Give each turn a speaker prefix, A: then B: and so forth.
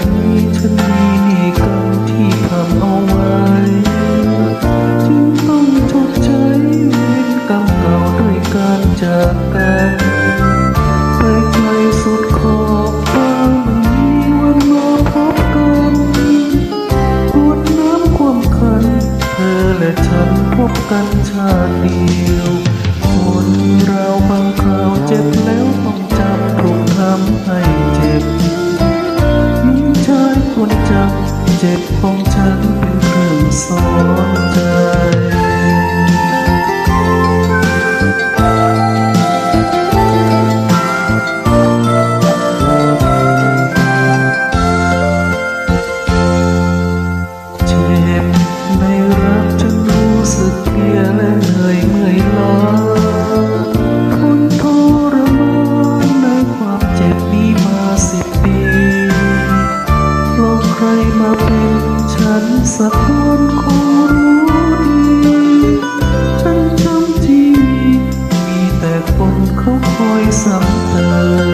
A: ตินี้ฉันมีนิกรรมที่ทำเอาไว้จึงต้องชดใช้เวรกรรมเก่าด้วยการจากกันไปไกลสุดขอบฟ้าไม่มีวันมาพบกันกวดน้ำความคันเธอและฉันพบกันชาติเดียว คนเราบางคราวเจ็บ คนจับเจ็บของฉันเป็นเครื่องสอนใจเจ็บในรักฉันรู้สึกเพียและเหนื่อยเมื่อยล้า สักคนคงรู้ดีฉันจำที่มีแต่คนเขาคอยซ้ำเติม